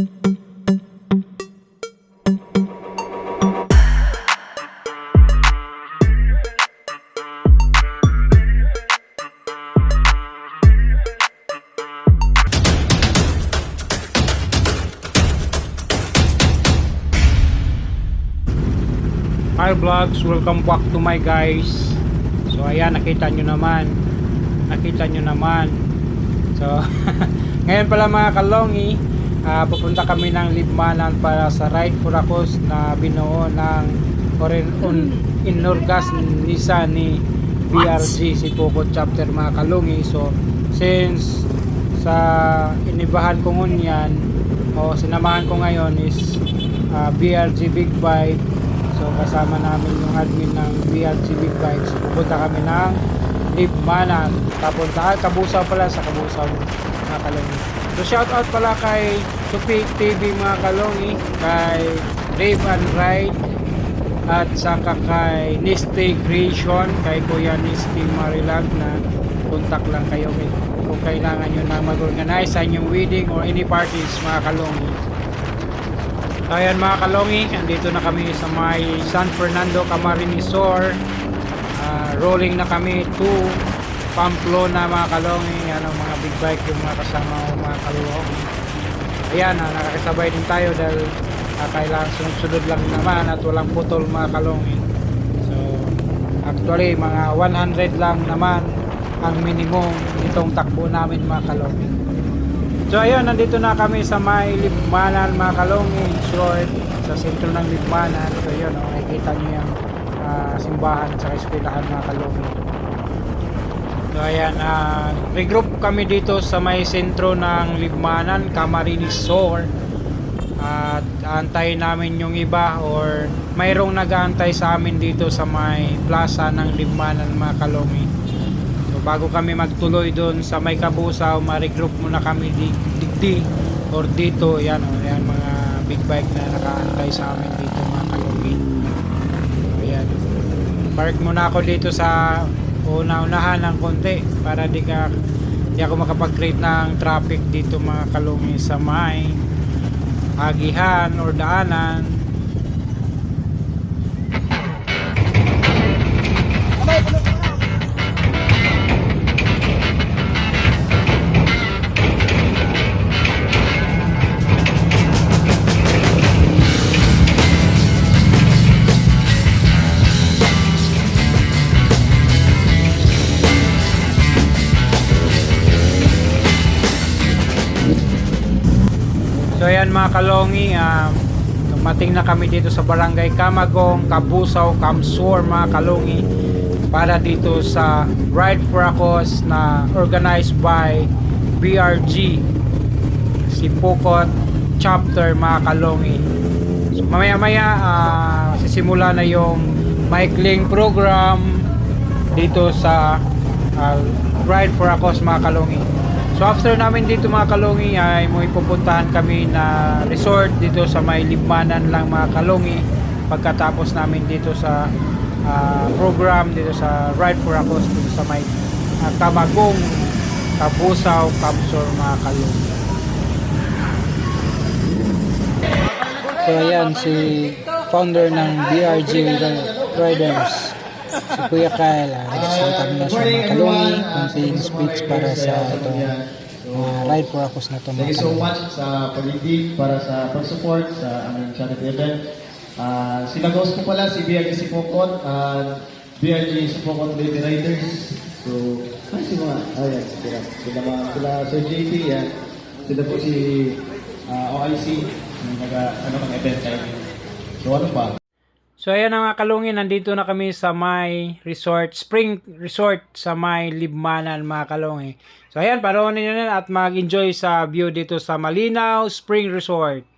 Hi vlogs, welcome back to my guys. So ayan, nakita nyo naman. Nakita nyo naman. So, ngayon pala mga kalongi ah, Pupunta kami ng Libmanan para sa Ride for a Cause na binuo ng Oren un, Inorgas Nisa ni BRG si Poco Chapter mga kalongi So, since sa inibahan ko ngunyan o sinamahan ko ngayon is ah, BRG Big Bike So kasama namin yung admin ng BRG Big Bikes. Pupunta kami ng Libmanan. Papunta, ah, Kabusaw pala sa Kabusaw mga kalongi. So shout out pala kay Tupik TV mga kalongi, kay Rave and Ride, at saka kay Nisty Creation, kay Kuya Nisty Marilag na contact lang kayo kung kailangan nyo na mag-organize sa inyong wedding or any parties mga kalongi. Ayan mga kalongi, andito na kami sa may San Fernando Camarines Sur. Ah, rolling na kami to Pamplona mga kalongi. Yan ang mga big bike yung mga kasama ko mga kalongi. Ayan, ah, nakakasabay din tayo dahil ah, kailangan sunod-sunod lang naman at walang putol mga kalongi. So, actually mga 100 lang naman ang minimum itong takbo namin mga kalongi. So ayun, nandito na kami sa may Libmanan mga kalongi, short, sa sentro ng Libmanan. So yun, oh, nakikita nyo yung ah, simbahan sa eskwelahan mga kalongi. So ayan, ah, regroup kami dito sa may sentro ng Libmanan, Camarines Sur. At antayin namin yung iba or mayroong nag-aantay sa amin dito sa may plaza ng Libmanan mga kalongi. So bago kami magtuloy doon sa may kabusaw, ma-regroup muna kami di, digdi or dito, yan o, yan mga big bike na nakaantay sa amin dito mga kalungin. So yan. Park muna ako dito sa una-unahan ng konti para di ka di ako makapag-create ng traffic dito mga kalungi sa may agihan or daanan ayan mga kalongi, um, dumating na kami dito sa barangay Kamagong, Kabusaw, Kamsur mga kalongi para dito sa Ride for a Cause na organized by BRG si Pukot chapter mga kalongi. So mamaya maya uh, sisimula na yung maikling program dito sa uh, Ride for a Cause mga kalongi. So after namin dito mga kalungi ay may pupuntahan kami na resort dito sa may Libmanan lang mga kalungi pagkatapos namin dito sa ah, program dito sa Ride for a Cause dito sa may uh, Kamagong, Kabusaw, Kamsor mga kalungi. So ayan si founder ng BRG Riders si Kuya Kyle, uh, siya mga kalungi, konting speech para sa itong uh, ride for a cause na ito Thank you so much sa pag-ibig, para sa pag-support sa aming charity event. Uh, si Nagos ko pala, si BRG Sipokot, uh, BRG Sipokot Baby Riders. So, ay si mga, oh yan, sila, sila, mga, sila Sir JP, yan. Sila po si uh, OIC, yung naga, ano ng event tayo. So, ano pa? So ayan na mga kalungi, nandito na kami sa may resort, spring resort sa may Libmanan mga kalungi. So ayan, panoonin nyo na at mag-enjoy sa view dito sa Malinaw Spring Resort.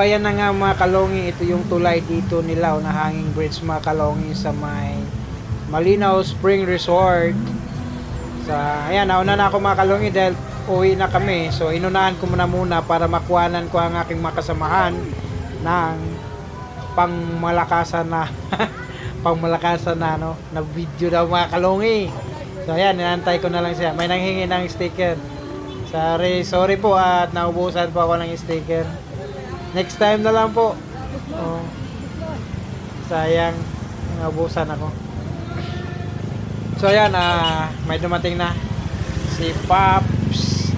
Ayan na nga mga kalongi, ito yung tulay dito nila na hanging bridge mga kalongi sa may Malinaw Spring Resort. So ayan, nauna na ako mga kalongi dahil uwi na kami. So inunahan ko muna muna para makuhanan ko ang aking makasamahan ng pangmalakasan na pangmalakasan na no na video daw mga kalongi. So ayan, inantay ko na lang siya. May nanghingi ng sticker. Sorry, sorry po at naubusan po ako ng sticker. Next time na lang po. Oh. Sayang, naubusan ako. So ayan, ah, may dumating na si Pops.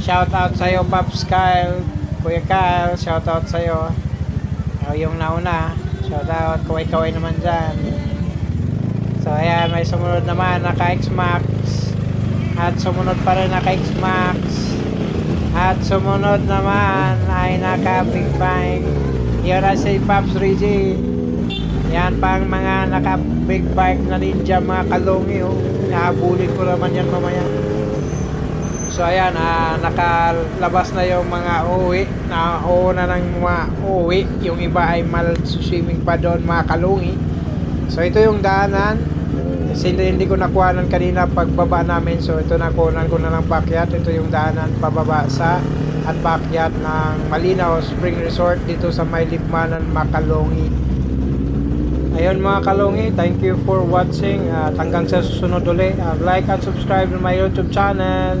Shout out sa Pops Kyle. Kuya Kyle, shout out sa iyo. Oh, yung nauna, shout out kaway-kaway naman diyan. So ayan, may sumunod naman naka X-Max. At sumunod pa rin naka X-Max. At sumunod naman ay naka Big Bang. Yun na si Pops Reggie. Yan pang mga naka big bike na ninja mga kalungi oh. Nahabulin ko naman yan mamaya. So ayan, ah, nakalabas na yung mga uwi. Na na ng mga uwi. Yung iba ay mal swimming pa doon mga kalungi. So ito yung daanan. Kasi hindi, ko nakuhanan kanina pagbaba namin. So ito nakuhanan ko na ng pakyat. Ito yung daanan pababa sa at pakyat ng Malinaw Spring Resort dito sa May Libmanan, Makalongi. Ayun mga kalungi, thank you for watching at hanggang sa susunod ulit. Like and subscribe to my YouTube channel.